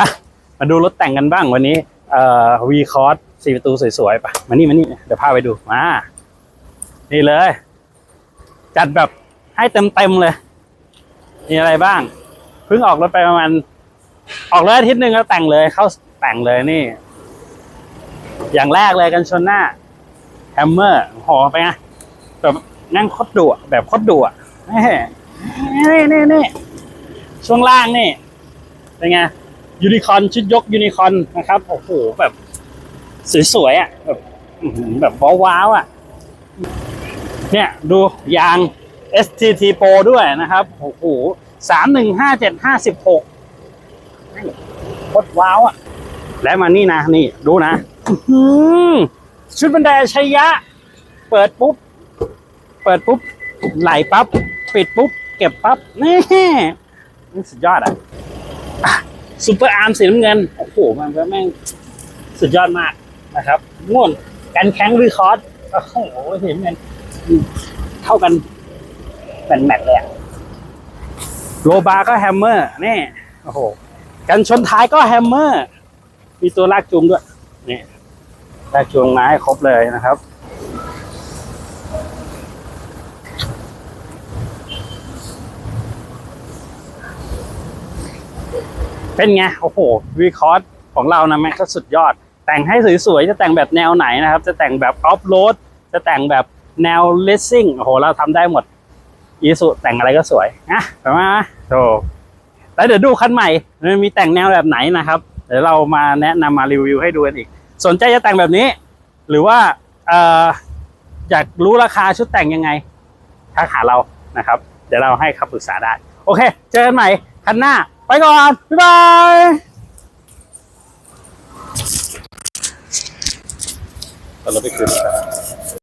ไปมาดูรถแต่งกันบ้างวันนี้เอ่อวีคอร์สสี่ประตูสวยๆปะมานี่มานี่เดี๋ยวพาไปดูมา นี่เลย จัดแบบให้เต็มๆเลย มีอะไรบ้าง เพิ่งออกรถไปประมาณ ออกเลยอาทิตย์หนึ่งแล้วแต่งเลยเข้าแต่งเลยนี่ อย่างแรกเลยกันชนหน้าแฮมเมอร์หอไปไงแบบนั่งโคตรดุแบบโคตรดุนี่นี่นี่ช่วงล่างนี่เป็นไง ยูนิคอนชุดยกยูนิคอนนะครับโอ้โหแบบสวยๆอะแบบแบบว้าวๆอะ เนี่ยดูยาง STT Pro ด้วยนะครับโอ้โหสามหนึ่งห้าเจ็ดห้าสิบหกโคตรว้าวอะ และมานี่นะนี่ดูนะชุดบันไดชัยยะ เปิดปุ๊บ เปิดปุ๊บ ไหลปั๊บ ปิดปุ๊บ เก็บปั๊บ นี่นี่สุดยอดอะ ซูเปอร์อาร์มสีน้ำเงิน โอ้โห มันก็แม่งสุดยอดมากนะครับง่วนกันแข้งรีคอร์ดโอ้โหเห็นมันเท่ากันแมทแมทเลยอะโลบาก็แฮมเมอร์นี่โอ้โหกันชนท้ายก็แฮมเมอร์ มีตัวลากจูงด้วยนี่ลากจูงมาให้ครบเลยนะครับ เป็นไง โอ้โหวีคอร์สของเรานะแม่งก็สุดยอด แต่งให้สวยๆ จะแต่งแบบแนวไหนนะครับ จะแต่งแบบออฟโรด จะแต่งแบบแนวเลสซิ่ง โอ้โห เราทำได้หมดอีสุแต่งอะไรก็สวยนะไปมาโธ่แล้วเดี๋ยวดูคันใหม่ มันมีแต่งแนวแบบไหนนะครับ เดี๋ยวเรามาแนะนำมารีวิวให้ดูกันอีก สนใจจะแต่งแบบนี้ หรือว่าเอ่ออยากรู้ราคาชุดแต่งยังไงทักหาเรานะครับ เดี๋ยวเราให้คำปรึกษาได้ โอเค เจอกันใหม่คันหน้า ไปก่อน บ๊ายบายเราไปคืน